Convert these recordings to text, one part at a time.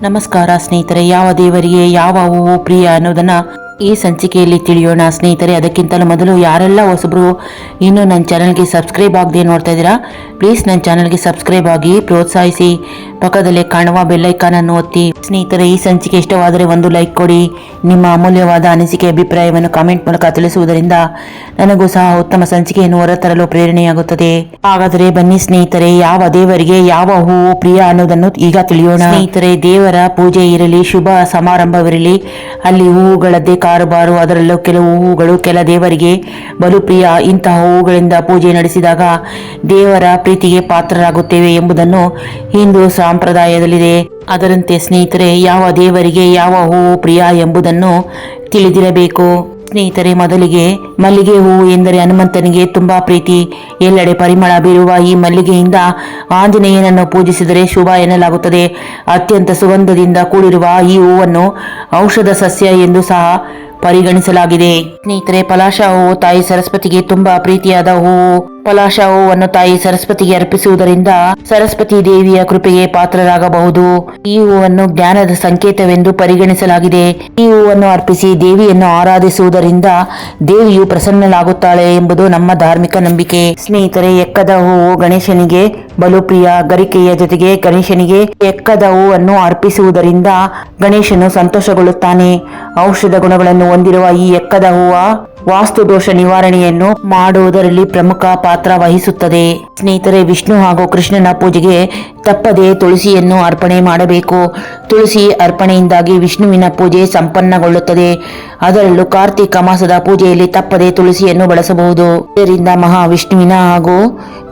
ನಮಸ್ಕಾರ ಸ್ನೇಹಿತರೆ ಯಾವ ದೇವರಿಗೆ ಯಾವ ಹೂವು ಪ್ರಿಯ ಅನ್ನೋದನ್ನ ಈ ಸಂಚಿಕೆಯಲ್ಲಿ ತಿಳಿಯೋಣ, ಸ್ನೇಹಿತರೆ. ಅದಕ್ಕಿಂತಲೂ ಮೊದಲು ಯಾರೆಲ್ಲ ಹೊಸಬರು ಇನ್ನೂ ನನ್ನ ಚಾನಲ್ಗೆ ಸಬ್ಸ್ಕ್ರೈಬ್ ಆಗದೆ ನೋಡ್ತಾ ಇದ್ದೀರಾ, ಪ್ಲೀಸ್ ನನ್ನ ಚಾನಲ್ಗೆ ಸಬ್ಸ್ಕ್ರೈಬ್ ಆಗಿ ಪ್ರೋತ್ಸಾಹಿಸಿ. ಪಕ್ಕದಲ್ಲೇ ಕಾಣುವ ಬೆಲ್ಲೈಕಾನ್ ಅನ್ನು ಒತ್ತಿ. ಸ್ನೇಹಿತರೆ, ಈ ಸಂಚಿಕೆ ಇಷ್ಟವಾದರೆ ಒಂದು ಲೈಕ್ ಕೊಡಿ. ನಿಮ್ಮ ಅಮೂಲ್ಯವಾದ ಅನಿಸಿಕೆ, ಅಭಿಪ್ರಾಯವನ್ನು ಕಾಮೆಂಟ್ ಮೂಲಕ ತಿಳಿಸುವುದರಿಂದ ನನಗೂ ಸಹ ಉತ್ತಮ ಸಂಚಿಕೆಯನ್ನು ಹೊರತರಲು ಪ್ರೇರಣೆಯಾಗುತ್ತದೆ. ಹಾಗಾದರೆ ಬನ್ನಿ ಸ್ನೇಹಿತರೆ, ಯಾವ ದೇವರಿಗೆ ಯಾವ ಹೂವು ಪ್ರಿಯ ಅನ್ನೋದನ್ನು ಈಗ ತಿಳಿಯೋಣ. ಸ್ನೇಹಿತರೆ, ದೇವರ ಪೂಜೆ ಇರಲಿ, ಶುಭ ಸಮಾರಂಭವಿರಲಿ, ಅಲ್ಲಿ ಹೂವುಗಳದ್ದೇ ಕಾರುಬಾರು. ಅದರಲ್ಲೂ ಕೆಲವು ಹೂವುಗಳು ಕೆಲ ದೇವರಿಗೆ ಬಲು ಪ್ರಿಯ ಇಂತಹ ಹೂವುಗಳಿಂದ ಪೂಜೆ ನಡೆಸಿದಾಗ ದೇವರ ಪ್ರೀತಿಗೆ ಪಾತ್ರರಾಗುತ್ತೇವೆ ಎಂಬುದನ್ನು ಹಿಂದೂ ಸಂಪ್ರದಾಯದಲ್ಲಿದೆ. ಅದರಂತೆ ಸ್ನೇಹಿತರೆ, ಯಾವ ದೇವರಿಗೆ ಯಾವ ಹೂವು ಪ್ರಿಯ ಎಂಬುದನ್ನು ತಿಳಿದಿರಬೇಕು. ಸ್ನೇಹಿತರೆ, ಮೊದಲಿಗೆ ಮಲ್ಲಿಗೆ ಹೂವು ಎಂದರೆ ಹನುಮಂತನಿಗೆ ತುಂಬಾ ಪ್ರೀತಿ. ಎಲ್ಲೆಡೆ ಪರಿಮಳ ಬೀರುವ ಈ ಮಲ್ಲಿಗೆಯಿಂದ ಆಂಜನೇಯನನ್ನು ಪೂಜಿಸಿದರೆ ಶುಭ ಎನ್ನಲಾಗುತ್ತದೆ. ಅತ್ಯಂತ ಸುಗಂಧದಿಂದ ಕೂಡಿರುವ ಈ ಹೂವನ್ನು ಔಷಧ ಸಸ್ಯ ಎಂದು ಸಹ ಪರಿಗಣಿಸಲಾಗಿದೆ. ಸ್ನೇಹಿತರೆ ಪಲಾಶ ಹೂವು ತಾಯಿ ಸರಸ್ವತಿಗೆ ತುಂಬಾ ಪ್ರೀತಿಯಾದ ಹೂವು ಪಲಾಶ ಹೂವನ್ನು ತಾಯಿ ಸರಸ್ವತಿಗೆ ಅರ್ಪಿಸುವುದರಿಂದ ಸರಸ್ವತಿ ದೇವಿಯ ಕೃಪೆಗೆ ಪಾತ್ರರಾಗಬಹುದು. ಈ ಹೂವನ್ನು ಜ್ಞಾನದ ಸಂಕೇತವೆಂದು ಪರಿಗಣಿಸಲಾಗಿದೆ. ಈ ಹೂವನ್ನು ಅರ್ಪಿಸಿ ದೇವಿಯನ್ನು ಆರಾಧಿಸುವುದರಿಂದ ದೇವಿಯು ಪ್ರಸನ್ನಲಾಗುತ್ತಾಳೆ ಎಂಬುದು ನಮ್ಮ ಧಾರ್ಮಿಕ ನಂಬಿಕೆ. ಸ್ನೇಹಿತರೆ, ಎಕ್ಕದ ಹೂವು ಗಣೇಶನಿಗೆ ಬಲು ಪ್ರಿಯ ಗರಿಕೆಯ ಜೊತೆಗೆ ಗಣೇಶನಿಗೆ ಎಕ್ಕದ ಹೂವನ್ನು ಅರ್ಪಿಸುವುದರಿಂದ ಗಣೇಶನು ಸಂತೋಷಗೊಳ್ಳುತ್ತಾನೆ. ಔಷಧ ಗುಣಗಳನ್ನು ಹೊಂದಿರುವ ಈ ಎಕ್ಕದ ಹೂವ ವಾಸ್ತು ದೋಷ ನಿವಾರಣೆಯನ್ನು ಮಾಡುವುದರಲ್ಲಿ ಪ್ರಮುಖ ಪಾತ್ರ ವಹಿಸುತ್ತದೆ. ಸ್ನೇಹಿತರೆ, ವಿಷ್ಣು ಹಾಗೂ ಕೃಷ್ಣನ ಪೂಜೆಗೆ ತಪ್ಪದೆ ತುಳಸಿಯನ್ನು ಅರ್ಪಣೆ ಮಾಡಬೇಕು. ತುಳಸಿ ಅರ್ಪಣೆಯಿಂದಾಗಿ ವಿಷ್ಣುವಿನ ಪೂಜೆ ಸಂಪನ್ನಗೊಳ್ಳುತ್ತದೆ. ಅದರಲ್ಲೂ ಕಾರ್ತಿಕ ಮಾಸದ ಪೂಜೆಯಲ್ಲಿ ತಪ್ಪದೆ ತುಳಸಿಯನ್ನು ಬಳಸಬಹುದು. ಇದರಿಂದ ಮಹಾವಿಷ್ಣುವಿನ ಹಾಗೂ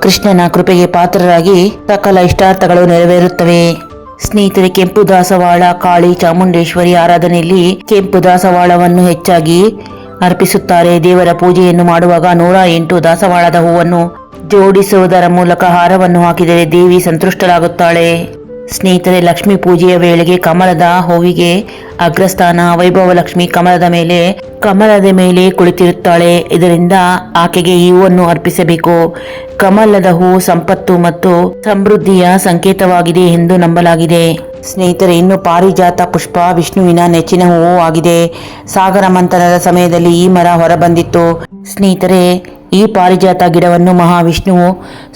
ಕೃಷ್ಣನ ಕೃಪೆಗೆ ಪಾತ್ರರಾಗಿ ಸಕಲ ಇಷ್ಟಾರ್ಥಗಳು ನೆರವೇರುತ್ತವೆ. ಸ್ನೇಹಿತರೆ, ಕೆಂಪು ದಾಸವಾಳ, ಕಾಳಿ ಚಾಮುಂಡೇಶ್ವರಿ ಆರಾಧನೆಯಲ್ಲಿ ಕೆಂಪು ದಾಸವಾಳವನ್ನು ಹೆಚ್ಚಾಗಿ ಅರ್ಪಿಸುತ್ತಾರೆ. ದೇವರ ಪೂಜೆಯನ್ನು ಮಾಡುವಾಗ ನೂರ ಎಂಟು ದಾಸವಾಳದ ಹೂವನ್ನು ಜೋಡಿಸುವುದರ ಮೂಲಕ ಹಾರವನ್ನು ಹಾಕಿದರೆ ದೇವಿ ಸಂತುಷ್ಟರಾಗುತ್ತಾಳೆ ಸ್ನೇಹಿತರೆ, ಲಕ್ಷ್ಮೀ ಪೂಜೆಯ ವೇಳೆಗೆ ಕಮಲದ ಹೂವಿಗೆ ಅಗ್ರಸ್ಥಾನ. ವೈಭವ ಲಕ್ಷ್ಮಿ ಕಮಲದ ಮೇಲೆ ಕಮಲದ ಮೇಲೆ ಕುಳಿತಿರುತ್ತಾಳೆ. ಇದರಿಂದ ಆಕೆಗೆ ಹೂವನ್ನು ಅರ್ಪಿಸಬೇಕು. ಕಮಲದ ಹೂ ಸಂಪತ್ತು ಮತ್ತು ಸಮೃದ್ಧಿಯ ಸಂಕೇತವಾಗಿದೆ ಎಂದು ನಂಬಲಾಗಿದೆ. ಸ್ನೇಹಿತರೆ, ಇನ್ನು ಪಾರಿಜಾತ ಪುಷ್ಪ ವಿಷ್ಣುವಿನ ನೆಚ್ಚಿನ ಹೂವು ಆಗಿದೆ. ಸಾಗರ ಮಂಥನದ ಸಮಯದಲ್ಲಿ ಈ ಮರ ಹೊರಬಂದಿತ್ತು. ಸ್ನೇಹಿತರೆ, ಈ ಪಾರಿಜಾತ ಗಿಡವನ್ನು ಮಹಾವಿಷ್ಣುವು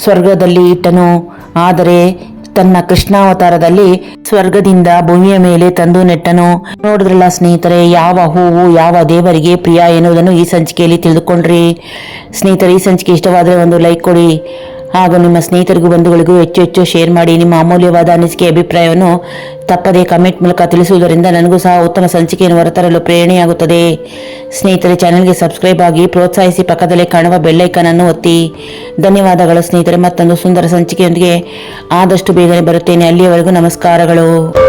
ಸ್ವರ್ಗದಲ್ಲಿ ಇಟ್ಟನು. ಆದರೆ ತನ್ನ ಕೃಷ್ಣಾವತಾರದಲ್ಲಿ ಸ್ವರ್ಗದಿಂದ ಭೂಮಿಯ ಮೇಲೆ ತಂದು ನೆಟ್ಟನು. ನೋಡಿದ್ರಲ್ಲ ಸ್ನೇಹಿತರೆ, ಯಾವ ಹೂವು, ಯಾವ ದೇವರಿಗೆ ಪ್ರಿಯ ಎನ್ನುವುದನ್ನು ಈ ಸಂಚಿಕೆಯಲ್ಲಿ ತಿಳಿದುಕೊಂಡ್ರಿ. ಸ್ನೇಹಿತರೆ, ಈ ಸಂಚಿಕೆ ಇಷ್ಟವಾದರೆ ಒಂದು ಲೈಕ್ ಕೊಡಿ. ಹಾಗೂ ನಿಮ್ಮ ಸ್ನೇಹಿತರಿಗೂ, ಬಂಧುಗಳಿಗೂ ಹೆಚ್ಚು ಹೆಚ್ಚು ಶೇರ್ ಮಾಡಿ ನಿಮ್ಮ ಅಮೂಲ್ಯವಾದ ಅನಿಸಿಕೆ, ಅಭಿಪ್ರಾಯವನ್ನು ತಪ್ಪದೇ ಕಮೆಂಟ್ ಮೂಲಕ ತಿಳಿಸುವುದರಿಂದ ನನಗೂ ಸಹ ಉತ್ತಮ ಸಂಚಿಕೆಯನ್ನು ಹೊರತರಲು ಪ್ರೇರಣೆಯಾಗುತ್ತದೆ. ಸ್ನೇಹಿತರೆ ಚಾನೆಲ್ಗೆ ಸಬ್ಸ್ಕ್ರೈಬ್ ಆಗಿ ಪ್ರೋತ್ಸಾಹಿಸಿ ಪಕ್ಕದಲ್ಲೇ ಕಾಣುವ ಬೆಲ್ಲೈಕನ್ ಅನ್ನು ಒತ್ತಿ. ಧನ್ಯವಾದಗಳು ಸ್ನೇಹಿತರೆ, ಮತ್ತೊಂದು ಸುಂದರ ಸಂಚಿಕೆಯೊಂದಿಗೆ. ಆದಷ್ಟು ಬೇಗನೆ ಬರುತ್ತೇನೆ. ಅಲ್ಲಿಯವರೆಗೂ ನಮಸ್ಕಾರಗಳು.